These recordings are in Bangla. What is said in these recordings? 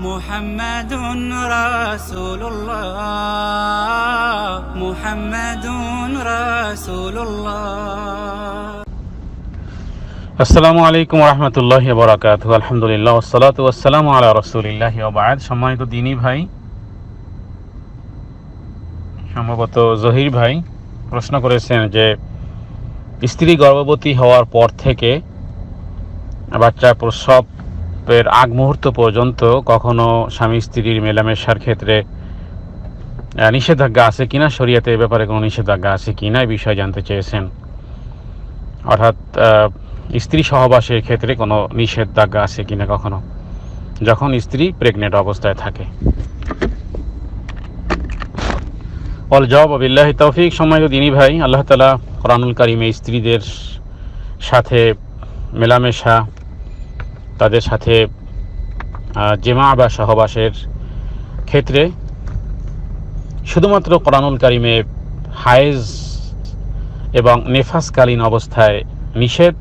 محمد رسول الله محمد رسول الله আসসালামু আলাইকুম রহমতুল্লাহ বরাকাত আলহামদুলিল্লাহ ওসালাত ওয়াসালাম আলা রসুলিল্লাহ ওবায়দ সম্মানিত দিনী ভাই সম্ভবত জহির ভাই প্রশ্ন করেছেন যে স্ত্রী গর্ভবতী হওয়ার পর থেকে বাচ্চা প্রসবের আগ মুহূর্ত পর্যন্ত কখনো স্বামী স্ত্রীর মেলামেশার ক্ষেত্রে নিষেধাজ্ঞা আছে কিনা? শরীয়তে এ ব্যাপারে কোনো নিষেধাজ্ঞা আছে কিনা? এই বিষয়ে জানতে চেয়েছেন। অর্থাৎ স্ত্রী সহবাসের ক্ষেত্রে কোনো নিষেধাজ্ঞা আছে কিনা কখনো? যখন স্ত্রী প্রেগনেন্ট অবস্থায় থাকে। অল জব আবিল্লাহ তৌফিক। সময় দিনী ভাই, আল্লাহ তালা কোরআনুল কারিমে স্ত্রীদের সাথে মেলামেশা তাদের সাথে জেমা বা সহবাসের ক্ষেত্রে শুধুমাত্র কোরআনুল কারিমে হায়েজ এবং নেফাসকালীন অবস্থায় নিষেধ।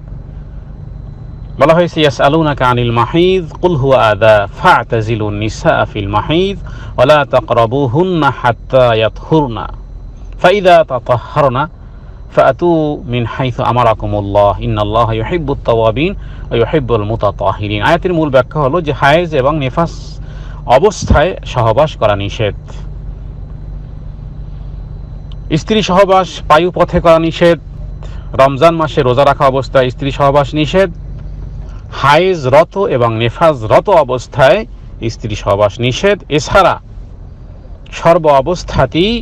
বলা হয়েছে ইয়াস আলুনাকা আনিল মাহিদ, কুল হুয়া আদা ফাতাজিলুন নিসা আফিল মাহিদ ওয়ালা তাকরাবুহুন্না হাত্তা ইয়াতহুরনা। ফাইদা তাতাহহারনা ফাতু মিন হাইথু আমারাকুমুল্লাহ, ইন্নাল্লাহ ইউহিব্বুত তাওয়াবিন ওয়া ইউহিব্বুল মুতাতাহিরিন। আয়াতের মূল ব্যাখ্যা হলো যে হায়েজ এবং নেফাস অবস্থায় সহবাস করা নিষেধ। স্ত্রী সহবাস, পায়ু পথে করা নিষেধ। রমজান মাসে রোজা রাখা অবস্থায় স্ত্রী সহবাস নিষেধ। হায়েজ রত এবং নেফাজ রত অবস্থায় স্ত্রী সহবাস নিষেধ। এছাড়া সর্ব অবস্থাতেই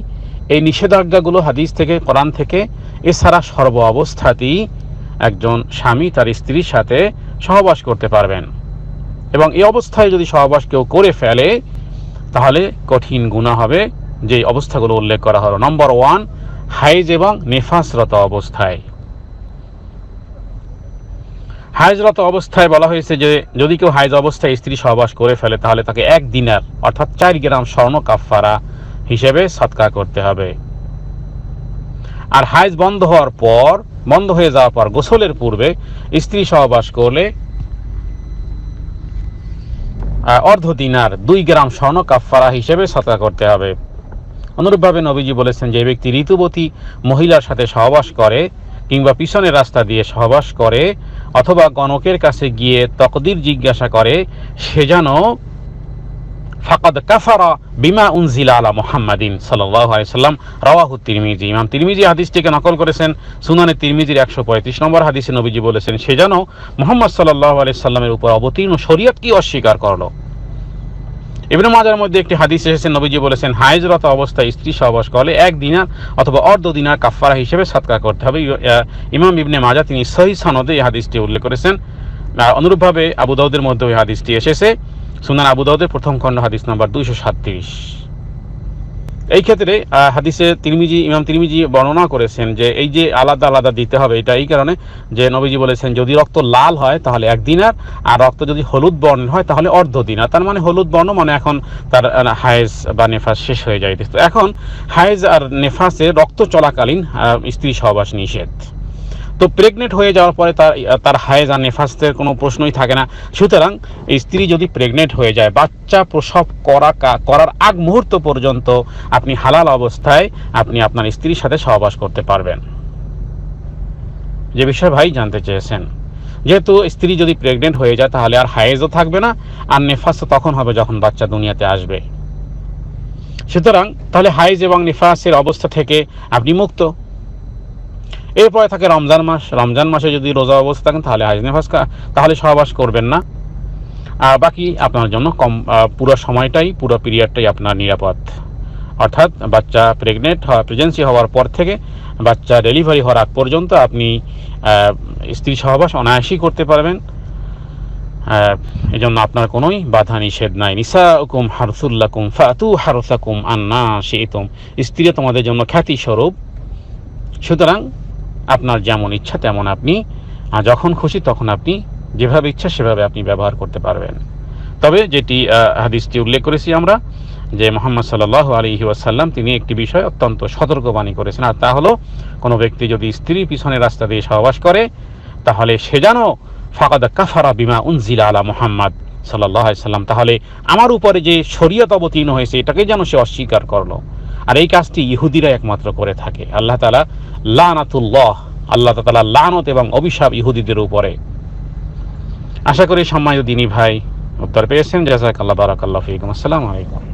এই নিষেধাজ্ঞাগুলো হাদিস থেকে, কোরআন থেকে এছাড়া সর্ব অবস্থাতেই একজন স্বামী তার স্ত্রীর সাথে সহবাস করতে পারবেন। এবং এই অবস্থায় যদি সহবাস কেউ করে ফেলে, তাহলে কঠিন গুণা হবে। যে অবস্থাগুলো উল্লেখ করা হলো। নম্বর ওয়ান হাইজ এবং নেফাসরত অবস্থায়। হাইজরত অবস্থায় বলা হয়েছে যে, যদি কেউ হাইজ অবস্থায় স্ত্রী সহবাস করে ফেলে, তাহলে তাকে এক দিনার, অর্থাৎ চার গ্রাম স্বর্ণ কাফারা হিসেবে সৎকার করতে হবে। আর হাইজ বন্ধ হওয়ার পর, বন্ধ হয়ে যাওয়ার পর গোসলের পূর্বে স্ত্রী সহবাস করলে অর্ধ দিনার দুই গ্রাম স্বর্ণ কাফারা হিসেবে সৎকার করতে হবে। অনুরূপভাবে নবীজি বলেছেন যে ব্যক্তি ঋতুবতী মহিলার সাথে সহবাস করে কিংবা পিছনের রাস্তা দিয়ে সহবাস করে অথবা গণকের কাছে গিয়ে তকদির জিজ্ঞাসা করে, সে যেন ফাকাদ কাফারা বিমা উনজিলা আলা মুহাম্মাদিন সাল্লাল্লাহু আলাইহি সাল্লাম। রাওয়াহু তিরমিজি। ইমাম তিরমিজি হাদিসটিকে নকল করেছেন। সুনানে তিরমিজির একশো পঁয়ত্রিশ নম্বর হাদিসে নবীজি বলেছেন, সে যেন মুহাম্মদ সাল্লাল্লাহু আলাইহি সাল্লামের উপর অবতীর্ণ শরীয়ত কি অস্বীকার করল? ইবনে মাজার মধ্যে একটি হাদিস এসেছে, নবীজি বলেছেন, হাইজরত অবস্থায় স্ত্রী সহবাস করলে এক দিনার অথবা অর্ধ দিনার কাফারা হিসেবে সৎকার করতে হবে। ইমাম ইবনে মাজা তিনি সহি সনদে এই হাদিসটি উল্লেখ করেছেন। অনুরূপভাবে আবু দাউদের মধ্যে ওই হাদিসটি এসেছে। সুনান আবু দাউদের প্রথম খণ্ড, হাদিস নাম্বার দুইশো সাতত্রিশ। এই ক্ষেত্রে হাদিসে তিরমিজি, ইমাম তিরমিজি বর্ণনা করেছেন যে এই যে আলাদা আলাদা দিতে হবে, এটা এই কারণে যে নবীজি বলেছেন, যদি রক্ত লাল হয় তাহলে এক দিনার, আর রক্ত যদি হলুদ বর্ণের হয় তাহলে অর্ধ দিনার। তার মানে হলুদ বর্ণ মানে এখন তার হায়েজ বা নেফাস শেষ হয়ে যায় এখন হায়েজ আর নেফাসে রক্ত চলাকালীন স্ত্রী সহবাস নিষেধ। তো প্রেগনেন্ট হয়ে যাওয়ার পরে তার তার হায়েজ আর নেফাসের কোনো প্রশ্নই থাকে না। সুতরাং স্ত্রী যদি প্রেগনেন্ট হয়ে যায়, বাচ্চা প্রসব করা করার আগ মুহূর্ত পর্যন্ত আপনি হালাল অবস্থায় আপনি আপনার স্ত্রীর সাথে সহবাস করতে পারবেন। যে বিষয়ে ভাই জানতে চেয়েছেন, যেহেতু স্ত্রী যদি প্রেগনেন্ট হয়ে যায়, তাহলে আর হায়েজও থাকবে না, আর নেফাসও তখন হবে যখন বাচ্চা দুনিয়াতে আসবে। সুতরাং তাহলে হাইজ এবং নিফাসের অবস্থা থেকে আপনি মুক্ত। এরপরে থাকে রমজান মাস। রমজান মাসে যদি রোজা অবস্থা থাকেন, তাহলে হাইজ নেফাস কা- তাহলে সহবাস করবেন না। আর বাকি আপনার জন্য কম পুরো সময়টাই, পুরো পিরিয়ডটাই আপনার নিরাপদ। অর্থাৎ বাচ্চা প্রেগনেন্ট হওয়া প্রেগনেন্সি হওয়ার পর থেকে বাচ্চা ডেলিভারি হওয়ার আগ পর্যন্ত আপনি স্ত্রী সহবাস অনায়াসই করতে পারবেন। এই জন্য আপনার কোনোই বাধা নিষেধ নাই। নিসা হুকুম হারসুল্লাকুম ফাতু হারসাকুম আন্না শিতুম। স্ত্রী তোমাদের জন্য খ্যাতি স্বরূপ সুতরাং আপনার যেমন ইচ্ছা তেমন আপনি যখন খুশি তখন আপনি যেভাবে ইচ্ছা সেভাবে আপনি ব্যবহার করতে পারবেন। তবে যেটি হাদিসটি উল্লেখ করেছি আমরা, যে মোহাম্মদ সাল্লাহ আলহি ওয়াসাল্লাম তিনি একটি বিষয় অত্যন্ত সতর্কবাণী করেছেন। আর তা হলো, কোনো ব্যক্তি যদি স্ত্রীর পিছনে রাস্তা দিয়ে সহবাস করে, তাহলে সে যেন ফাকাদ কাফারা বিমা উনজিলা আলা মোহাম্মদ সাল্লাহ সাল্লাম তাহলে আমার উপরে যে শরীয়ত অবতীর্ণ হয়েছে, এটাকে যেন সে অস্বীকার করল। আর এই কাজটি ইহুদিরা একমাত্র করে থাকে। আল্লাহ তালা লানাতুল্লাহ, আল্লাহ তালা লানত এবং অভিশাপ ইহুদিদের উপরে। আশা করি সম্মানিত দিনী ভাই উত্তর পেয়েছেন। জাজাক আল্লাহ বারাকাল্লাহ ফিকুম। আসসালামু আলাইকুম।